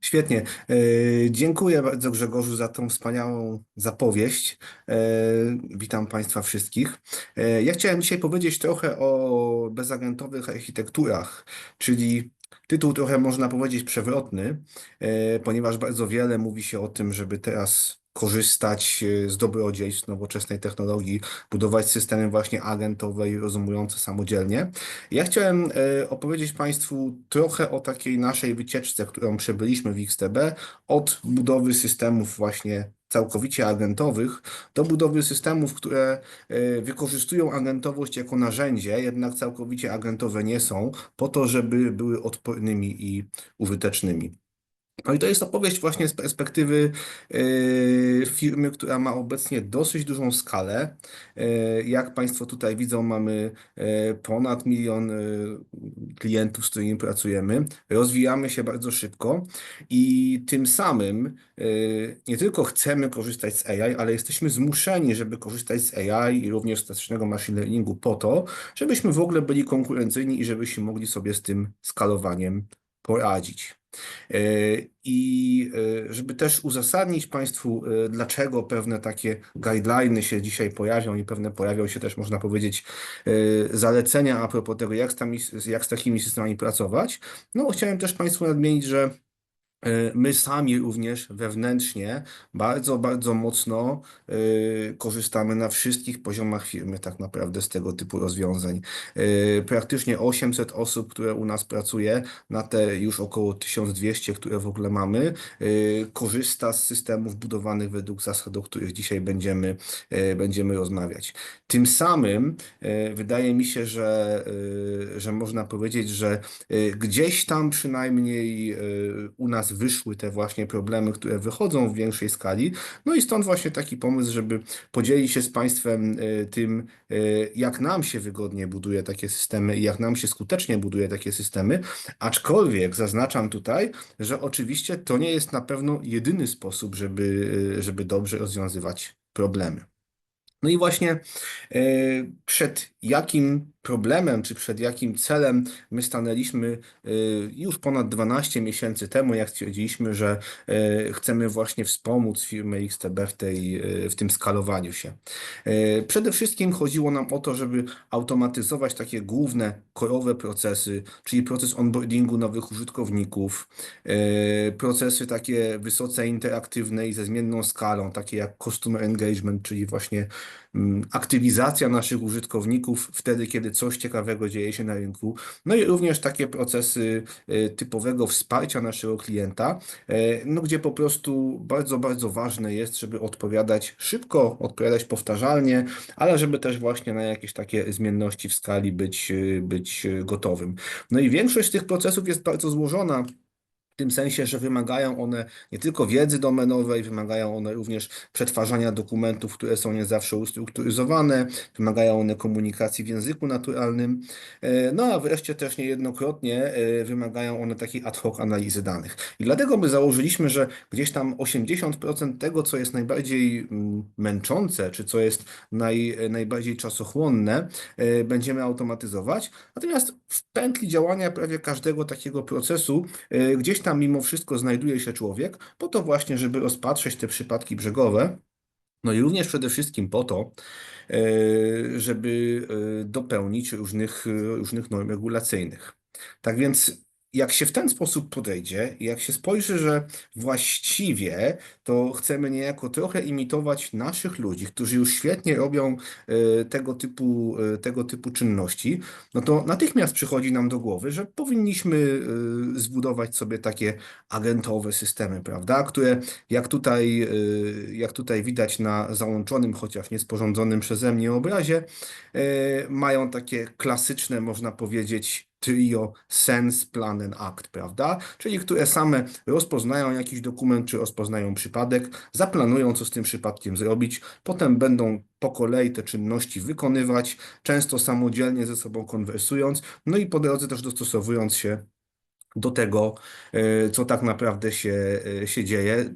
Świetnie. E, Dziękuję bardzo Grzegorzu za tą wspaniałą zapowiedź. E, Witam Państwa wszystkich. E, Ja chciałem dzisiaj powiedzieć trochę o bezagentowych architekturach, czyli tytuł trochę można powiedzieć przewrotny, ponieważ bardzo wiele mówi się o tym, żeby teraz korzystać e, z dobrodziejstw nowoczesnej technologii, budować systemy właśnie agentowe rozumujące samodzielnie. Ja chciałem e, opowiedzieć Państwu trochę o takiej naszej wycieczce, którą przebyliśmy w XTB, od budowy systemów właśnie całkowicie agentowych do budowy systemów, które e, wykorzystują agentowość jako narzędzie, jednak całkowicie agentowe nie są, po to, żeby były odpornymi i użytecznymi. No i to jest opowieść właśnie z perspektywy e, firmy, która ma obecnie dosyć dużą skalę. E, Jak Państwo tutaj widzą, mamy e, ponad milion klientów, z którymi pracujemy. Rozwijamy się bardzo szybko i tym samym nie tylko chcemy korzystać z AI, ale jesteśmy zmuszeni, żeby korzystać z AI i również statycznego machine learningu po to, żebyśmy w ogóle byli konkurencyjni i żebyśmy mogli sobie z tym skalowaniem poradzić. E, I e, żeby też uzasadnić Państwu, e, dlaczego pewne takie guideliny się dzisiaj pojawią i pewne pojawią się też, można powiedzieć, zalecenia a propos tego, jak z, tami, jak z takimi systemami pracować, no chciałem też Państwu nadmienić, że My sami również wewnętrznie bardzo, bardzo mocno y, korzystamy na wszystkich poziomach firmy tak naprawdę z tego typu rozwiązań. Y, praktycznie 800 osób, które u nas pracuje, na te już około 1200, które w ogóle mamy, korzysta z systemów budowanych według zasad, o których dzisiaj będziemy, będziemy rozmawiać. Tym samym wydaje mi się, że, że można powiedzieć, że gdzieś tam przynajmniej u nas wyszły te właśnie problemy, które wychodzą w większej skali. No i stąd właśnie taki pomysł, żeby podzielić się z Państwem e, tym, e, jak nam się wygodnie buduje takie systemy i jak nam się skutecznie buduje takie systemy. Aczkolwiek zaznaczam tutaj, że oczywiście to nie jest na pewno jedyny sposób, żeby, e, żeby dobrze rozwiązywać problemy. No i właśnie przed jakim problemem, czy przed jakim celem my stanęliśmy y, już ponad 12 miesięcy temu, jak stwierdziliśmy, że y, chcemy właśnie wspomóc firmę XTB w, tej, w tym skalowaniu się. Przede wszystkim chodziło nam o to, żeby automatyzować takie główne, korowe procesy, czyli proces onboardingu nowych użytkowników, procesy takie wysoce interaktywne i ze zmienną skalą, takie jak customer engagement, czyli właśnie aktywizacja naszych użytkowników wtedy, kiedy coś ciekawego dzieje się na rynku. No i również takie procesy e, typowego wsparcia naszego klienta, e, no gdzie po prostu bardzo, bardzo ważne jest, żeby odpowiadać szybko, odpowiadać powtarzalnie, ale żeby też właśnie na jakieś takie zmienności w skali być, e, być gotowym. No i większość z tych procesów jest bardzo złożona. W tym sensie, że wymagają one nie tylko wiedzy domenowej, wymagają one również przetwarzania dokumentów, które są nie zawsze ustrukturyzowane, wymagają one komunikacji w języku naturalnym, e, no a wreszcie też niejednokrotnie e, wymagają one takiej ad hoc analizy danych. I dlatego my założyliśmy, że gdzieś tam 80% tego, co jest najbardziej mm, męczące, czy co jest naj, najbardziej czasochłonne, e, będziemy automatyzować. Natomiast w pętli działania prawie każdego takiego procesu gdzieś tam mimo wszystko znajduje się człowiek, po to właśnie, żeby rozpatrzeć te przypadki brzegowe. No i również przede wszystkim po to, e, żeby e, dopełnić różnych, różnych norm regulacyjnych. Tak więc jak się w ten sposób podejdzie jak się spojrzy, że właściwie to chcemy niejako trochę imitować naszych ludzi, którzy już świetnie robią e, tego typu, e, tego typu czynności, no to natychmiast przychodzi nam do głowy, że powinniśmy e, zbudować sobie takie agentowe systemy, prawda, które jak tutaj, jak tutaj widać na załączonym, chociaż niesporządzonym przeze mnie obrazie, mają takie klasyczne, można powiedzieć, trio sense, plan and act, prawda? Czyli które same rozpoznają jakiś dokument, czy rozpoznają przypadek, zaplanują, co z tym przypadkiem zrobić, potem będą po kolei te czynności wykonywać, często samodzielnie ze sobą konwersując, no i po drodze też dostosowując się do tego, e, co tak naprawdę się, e, się dzieje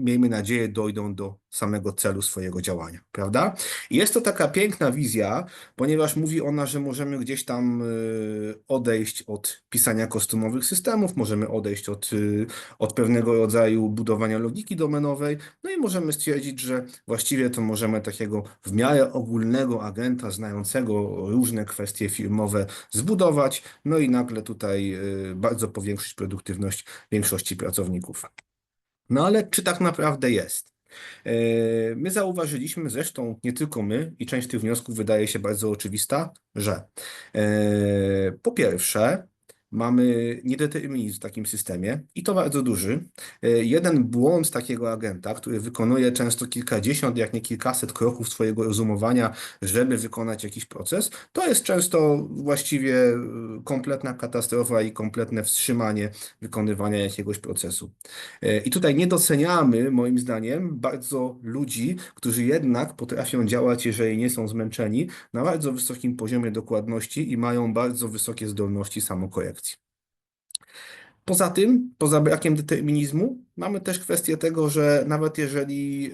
miejmy nadzieję, dojdą do samego celu swojego działania, prawda? Jest to taka piękna wizja, ponieważ mówi ona, że możemy gdzieś tam y, odejść od pisania kostiumowych systemów, możemy odejść od, y, od pewnego rodzaju budowania logiki domenowej, no i możemy stwierdzić, że właściwie to możemy takiego w miarę ogólnego agenta, znającego różne kwestie firmowe, zbudować, no i nagle tutaj y, bardzo powiększyć produktywność większości pracowników. No ale czy tak naprawdę jest? E, My zauważyliśmy, zresztą nie tylko my, i część tych wniosków wydaje się bardzo oczywista, że e, po pierwsze, mamy niedeterminizm w takim systemie i to bardzo duży. E, Jeden błąd takiego agenta, który wykonuje często kilkadziesiąt, jak nie kilkaset kroków swojego rozumowania, żeby wykonać jakiś proces, to jest często właściwie e, kompletna katastrofa i kompletne wstrzymanie wykonywania jakiegoś procesu. E, I tutaj nie doceniamy, moim zdaniem, bardzo ludzi, którzy jednak potrafią działać, jeżeli nie są zmęczeni, na bardzo wysokim poziomie dokładności i mają bardzo wysokie zdolności samokorekcji. Poza tym, poza brakiem determinizmu, mamy też kwestię tego, że nawet jeżeli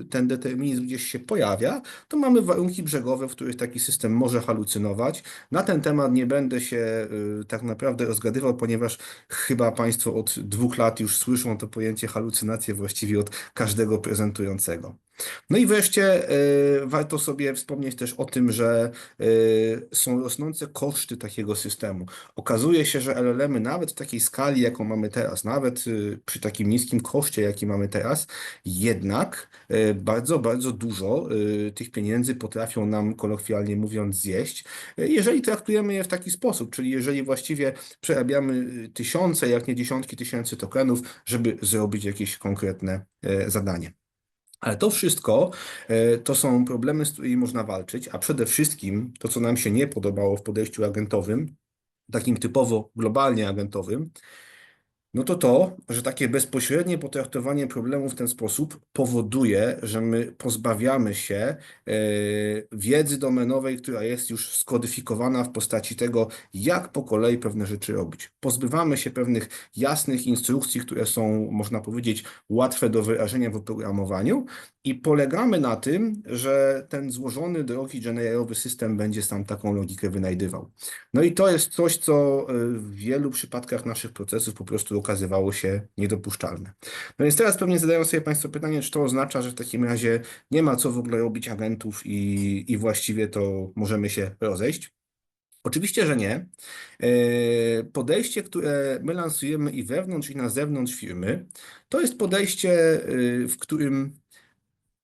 y, ten determinizm gdzieś się pojawia, to mamy warunki brzegowe, w których taki system może halucynować. Na ten temat nie będę się y, tak naprawdę rozgadywał, ponieważ chyba Państwo od dwóch lat już słyszą to pojęcie halucynacje właściwie od każdego prezentującego. No i wreszcie y, warto sobie wspomnieć też o tym, że y, są rosnące koszty takiego systemu. Okazuje się, że LLM-y nawet w takiej skali, jaką mamy teraz, nawet y, przy takim niskim koszcie, jaki mamy teraz, jednak y, bardzo, bardzo dużo y, tych pieniędzy potrafią nam, kolokwialnie mówiąc, zjeść, y, jeżeli traktujemy je w taki sposób, czyli jeżeli właściwie przerabiamy tysiące, jak nie dziesiątki tysięcy tokenów, żeby zrobić jakieś konkretne zadanie. Ale to wszystko e, to są problemy, z którymi można walczyć, a przede wszystkim to, co nam się nie podobało w podejściu agentowym, takim typowo globalnie agentowym, no to to, że takie bezpośrednie potraktowanie problemu w ten sposób powoduje, że my pozbawiamy się e, wiedzy domenowej, która jest już skodyfikowana w postaci tego, jak po kolei pewne rzeczy robić. Pozbywamy się pewnych jasnych instrukcji, które są, można powiedzieć, łatwe do wyrażenia w oprogramowaniu i polegamy na tym, że ten złożony, drogi, system będzie sam taką logikę wynajdywał. No i to jest coś, co y, w wielu przypadkach naszych procesów po prostu okazywało się niedopuszczalne. No więc teraz pewnie zadają sobie Państwo pytanie, czy to oznacza, że w takim razie nie ma co w ogóle robić agentów i, i właściwie to możemy się rozejść. Oczywiście, że nie. E, Podejście, które my lansujemy i wewnątrz, i na zewnątrz firmy, to jest podejście, y, w którym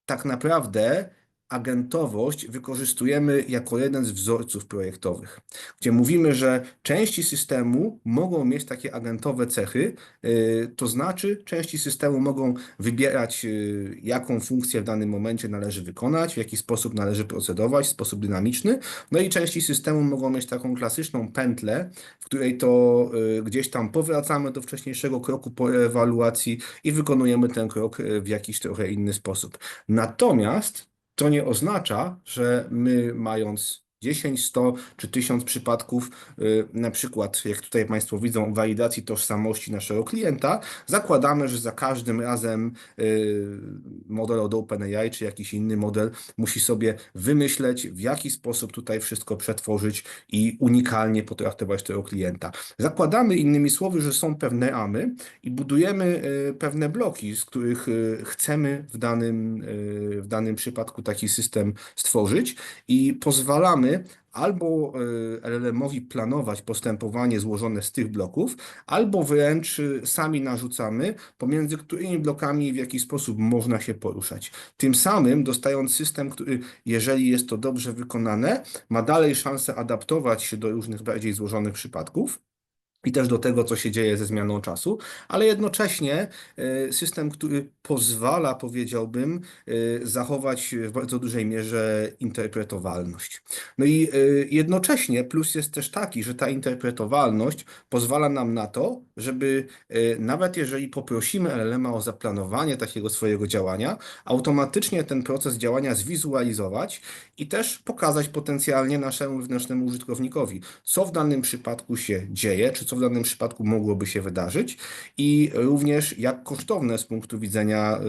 tak naprawdę agentowość wykorzystujemy jako jeden z wzorców projektowych, gdzie mówimy, że części systemu mogą mieć takie agentowe cechy, y, to znaczy części systemu mogą wybierać, y, jaką funkcję w danym momencie należy wykonać, w jaki sposób należy procedować, w sposób dynamiczny, no i części systemu mogą mieć taką klasyczną pętlę, w której to y, gdzieś tam powracamy do wcześniejszego kroku po ewaluacji i wykonujemy ten krok w jakiś trochę inny sposób. Natomiast to nie oznacza, że my mając 10, 100 czy 1000 przypadków, y, na przykład, jak tutaj Państwo widzą, walidacji tożsamości naszego klienta, zakładamy, że za każdym razem y, model od OpenAI czy jakiś inny model musi sobie wymyśleć, w jaki sposób tutaj wszystko przetworzyć i unikalnie potraktować tego klienta. Zakładamy innymi słowy, że są pewne ramy i budujemy y, pewne bloki, z których chcemy w danym, w danym przypadku taki system stworzyć i pozwalamy albo y, LLM-owi planować postępowanie złożone z tych bloków, albo wręcz y, sami narzucamy, pomiędzy którymi blokami w jaki sposób można się poruszać. Tym samym dostając system, który, jeżeli jest to dobrze wykonane, ma dalej szansę adaptować się do różnych bardziej złożonych przypadków i też do tego, co się dzieje ze zmianą czasu, ale jednocześnie e, system, który pozwala, powiedziałbym, e, zachować w bardzo dużej mierze interpretowalność. No i e, jednocześnie plus jest też taki, że ta interpretowalność pozwala nam na to, żeby nawet jeżeli poprosimy LLM-a o zaplanowanie takiego swojego działania, automatycznie ten proces działania zwizualizować i też pokazać potencjalnie naszemu wewnętrznemu użytkownikowi, co w danym przypadku się dzieje, czy co w danym przypadku mogłoby się wydarzyć i również jak kosztowne z punktu widzenia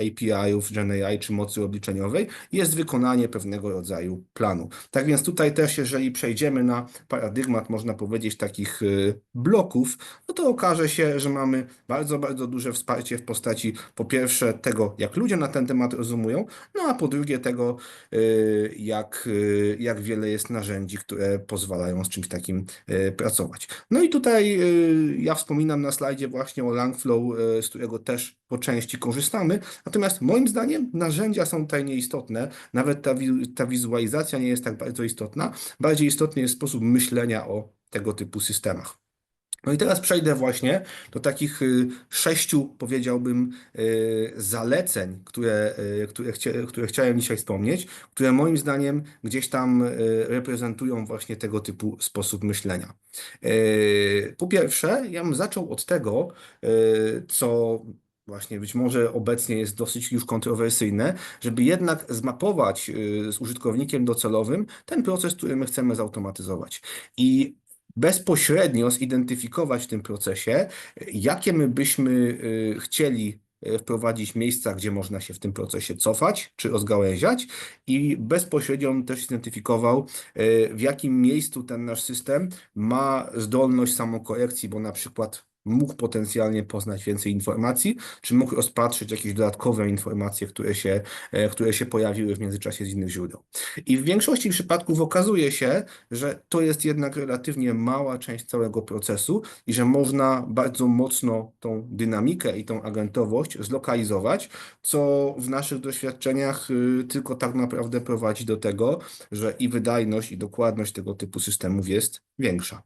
y, API-ów GenAI czy mocy obliczeniowej jest wykonanie pewnego rodzaju planu. Tak więc tutaj też, jeżeli przejdziemy na paradygmat, można powiedzieć, takich y, bloków, no to okaże się, że mamy bardzo, bardzo duże wsparcie w postaci po pierwsze tego, jak ludzie na ten temat rozumują, no a po drugie tego, y, jak, jak wiele jest narzędzi, które pozwalają z czymś takim pracować. No i tutaj y, ja wspominam na slajdzie właśnie o Langflow, y, z którego też po części korzystamy, natomiast moim zdaniem narzędzia są tutaj nieistotne, nawet ta, ta wizualizacja nie jest tak bardzo istotna, bardziej istotny jest sposób myślenia o tego typu systemach. No i teraz przejdę właśnie do takich y, sześciu, powiedziałbym, y, zaleceń, które, y, które, chcia, które chciałem dzisiaj wspomnieć, które moim zdaniem gdzieś tam reprezentują właśnie tego typu sposób myślenia. Po pierwsze, ja bym zaczął od tego, co właśnie być może obecnie jest dosyć już kontrowersyjne, żeby jednak zmapować z użytkownikiem docelowym ten proces, który my chcemy zautomatyzować. I bezpośrednio zidentyfikować w tym procesie, jakie my byśmy y, chcieli y, wprowadzić miejsca, gdzie można się w tym procesie cofać czy rozgałęziać i bezpośrednio też zidentyfikował, y, w jakim miejscu ten nasz system ma zdolność samokorekcji, bo na przykład mógł potencjalnie poznać więcej informacji, czy mógł rozpatrzyć jakieś dodatkowe informacje, które się, e, które się pojawiły w międzyczasie z innych źródeł. I w większości przypadków okazuje się, że to jest jednak relatywnie mała część całego procesu i że można bardzo mocno tą dynamikę i tą agentowość zlokalizować, co w naszych doświadczeniach y, tylko tak naprawdę prowadzi do tego, że i wydajność, i dokładność tego typu systemów jest większa.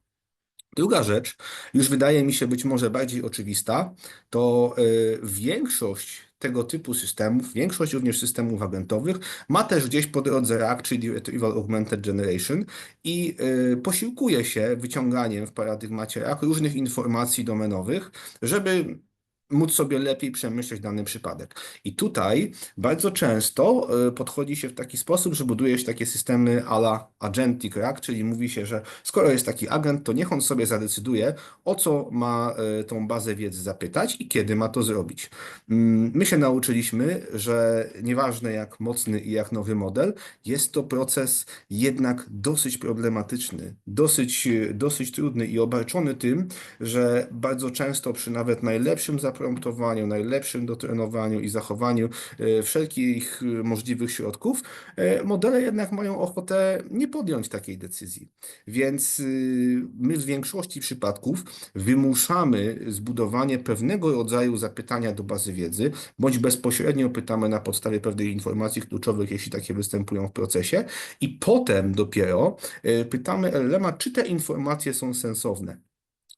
Druga rzecz, już wydaje mi się być może bardziej oczywista, to y, większość tego typu systemów, większość również systemów agentowych ma też gdzieś po drodze RAG, czyli Retrieval Augmented Generation i y, posiłkuje się wyciąganiem w paradygmacie RAG różnych informacji domenowych, żeby móc sobie lepiej przemyśleć dany przypadek. I tutaj bardzo często y, podchodzi się w taki sposób, że buduje się takie systemy a la agentic RAG, czyli mówi się, że skoro jest taki agent, to niech on sobie zadecyduje, o co ma y, tą bazę wiedzy zapytać i kiedy ma to zrobić. Mm, My się nauczyliśmy, że nieważne jak mocny i jak nowy model, jest to proces jednak dosyć problematyczny, dosyć, y, dosyć trudny i obarczony tym, że bardzo często przy nawet najlepszym zapromptowaniu, najlepszym dotrenowaniu i zachowaniu e, wszelkich e, możliwych środków, e, modele jednak mają ochotę nie podjąć takiej decyzji. Więc my w większości przypadków wymuszamy zbudowanie pewnego rodzaju zapytania do bazy wiedzy, bądź bezpośrednio pytamy na podstawie pewnych informacji kluczowych, jeśli takie występują w procesie, i potem dopiero pytamy LLM-a, czy te informacje są sensowne.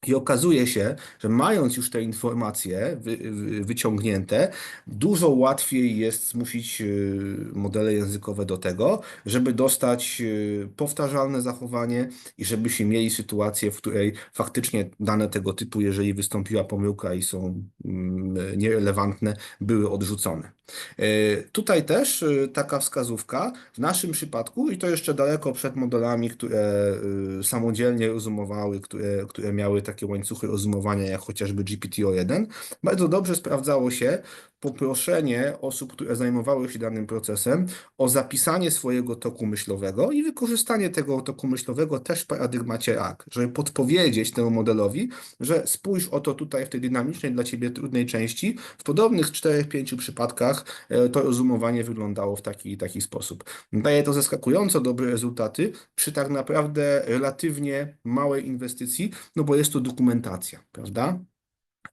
I okazuje się, że mając już te informacje wy, wy, wyciągnięte, dużo łatwiej jest zmusić y, modele językowe do tego, żeby dostać y, powtarzalne zachowanie i żebyśmy mieli sytuację, w której faktycznie dane tego typu, jeżeli wystąpiła pomyłka i są mm, nierelewantne, były odrzucone. Y, Tutaj też y, taka wskazówka. W naszym przypadku, i to jeszcze daleko przed modelami, które y, samodzielnie rozumowały, które, które miały takie łańcuchy rozumowania, jak chociażby GPT-O1, bardzo dobrze sprawdzało się poproszenie osób, które zajmowały się danym procesem, o zapisanie swojego toku myślowego i wykorzystanie tego toku myślowego też w paradygmacie RAG, żeby podpowiedzieć temu modelowi, że spójrz oto tutaj w tej dynamicznej dla ciebie trudnej części, w podobnych 4-5 przypadkach e, to rozumowanie wyglądało w taki taki sposób. Daje to zaskakująco dobre rezultaty przy tak naprawdę relatywnie małej inwestycji, no bo jest to dokumentacja, prawda?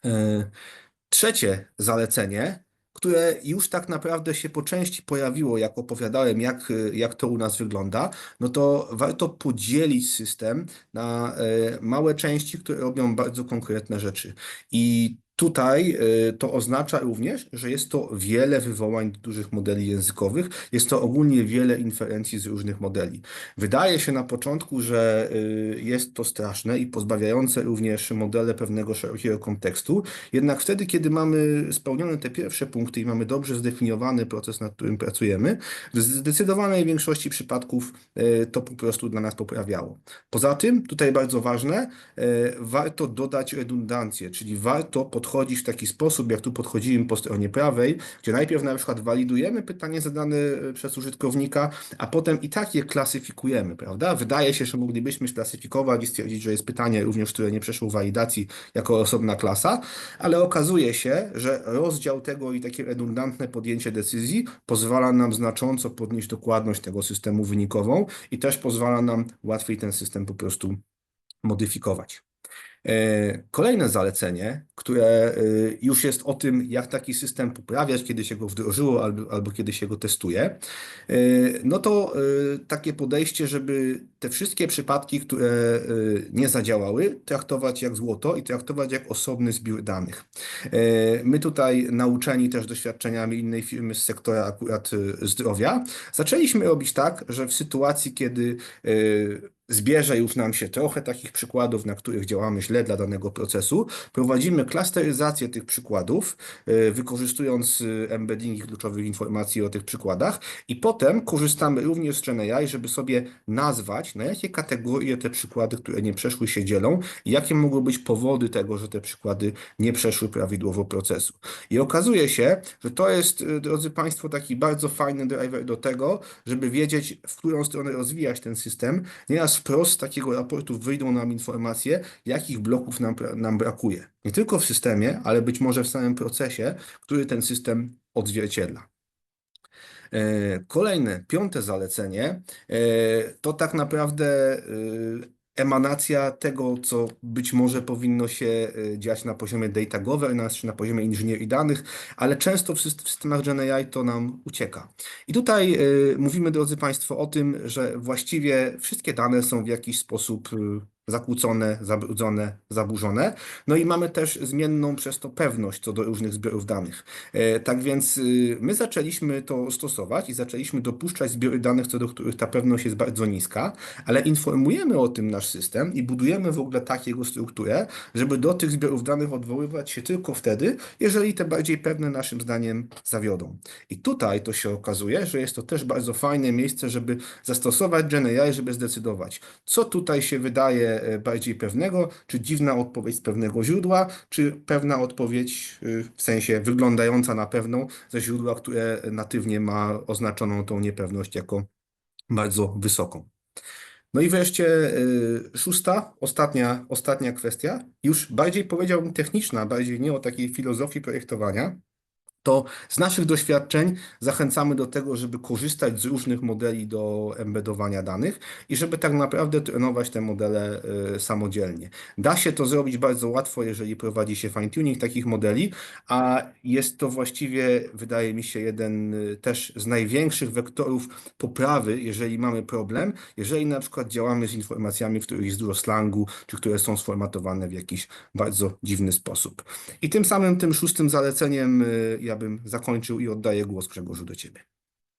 E, Trzecie zalecenie, które już tak naprawdę się po części pojawiło, jak opowiadałem, jak, jak to u nas wygląda, no to warto podzielić system na e, małe części, które robią bardzo konkretne rzeczy. I Tutaj y, to oznacza również, że jest to wiele wywołań dużych modeli językowych, jest to ogólnie wiele inferencji z różnych modeli. Wydaje się na początku, że y, jest to straszne i pozbawiające również modele pewnego szerokiego kontekstu, jednak wtedy, kiedy mamy spełnione te pierwsze punkty i mamy dobrze zdefiniowany proces, nad którym pracujemy, w zdecydowanej większości przypadków y, to po prostu dla nas poprawiało. Poza tym, tutaj bardzo ważne, warto dodać redundancję, czyli warto podchodzić w taki sposób, jak tu podchodzimy po stronie prawej, gdzie najpierw na przykład walidujemy pytanie zadane e, przez użytkownika, a potem i tak je klasyfikujemy, prawda? Wydaje się, że moglibyśmy sklasyfikować i stwierdzić, że jest pytanie również, które nie przeszło walidacji jako osobna klasa, ale okazuje się, że rozdział tego i takie redundantne podjęcie decyzji pozwala nam znacząco podnieść dokładność tego systemu wynikową i też pozwala nam łatwiej ten system po prostu modyfikować. E, Kolejne zalecenie, które e, już jest o tym, jak taki system poprawiać, kiedy się go wdrożyło albo, albo kiedy się go testuje, e, no to takie podejście, żeby te wszystkie przypadki, które nie zadziałały, traktować jak złoto i traktować jak osobny zbiór danych. My tutaj, nauczeni też doświadczeniami innej firmy z sektora akurat zdrowia, zaczęliśmy robić tak, że w sytuacji, kiedy zbierze już nam się trochę takich przykładów, na których działamy źle dla danego procesu. Prowadzimy klasteryzację tych przykładów, y, wykorzystując y, embeddingi kluczowych informacji o tych przykładach i potem korzystamy również z GenAI, żeby sobie nazwać, na jakie kategorie te przykłady, które nie przeszły się dzielą i jakie mogą być powody tego, że te przykłady nie przeszły prawidłowo procesu. I okazuje się, że to jest, y, drodzy Państwo, taki bardzo fajny driver do tego, żeby wiedzieć, w którą stronę rozwijać ten system. Nieraz wprost z takiego raportu wyjdą nam informacje, jakich bloków nam, nam brakuje. Nie tylko w systemie, ale być może w samym procesie, który ten system odzwierciedla. E, Kolejne, piąte zalecenie, e, to tak naprawdę e, emanacja tego, co być może powinno się e, dziać na poziomie data governance czy na poziomie inżynierii danych, ale często w syst- w systemach GenAI to nam ucieka. I tutaj e, mówimy, drodzy Państwo, o tym, że właściwie wszystkie dane są w jakiś sposób e, zakłócone, zabrudzone, zaburzone. No i mamy też zmienną przez to pewność co do różnych zbiorów danych. E, Tak więc y, my zaczęliśmy to stosować i zaczęliśmy dopuszczać zbiory danych, co do których ta pewność jest bardzo niska, ale informujemy o tym nasz system i budujemy w ogóle tak jego strukturę, żeby do tych zbiorów danych odwoływać się tylko wtedy, jeżeli te bardziej pewne naszym zdaniem zawiodą. I tutaj to się okazuje, że jest to też bardzo fajne miejsce, żeby zastosować GenAI, żeby zdecydować, co tutaj się wydaje e, bardziej pewnego, czy dziwna odpowiedź z pewnego źródła, czy pewna odpowiedź y, w sensie wyglądająca na pewną ze źródła, które natywnie ma oznaczoną tą niepewność jako bardzo wysoką. No i wreszcie y, szósta, ostatnia, ostatnia kwestia, już bardziej powiedziałbym techniczna, bardziej nie o takiej filozofii projektowania, to z naszych doświadczeń zachęcamy do tego, żeby korzystać z różnych modeli do embedowania danych i żeby tak naprawdę trenować te modele y, samodzielnie. Da się to zrobić bardzo łatwo, jeżeli prowadzi się fine-tuning takich modeli, a jest to właściwie, wydaje mi się, jeden y, też z największych wektorów poprawy, jeżeli mamy problem, jeżeli na przykład działamy z informacjami, w których jest dużo slangu, czy które są sformatowane w jakiś bardzo dziwny sposób. I tym samym, tym szóstym zaleceniem y, ja bym zakończył i oddaję głos Grzegorzu do Ciebie.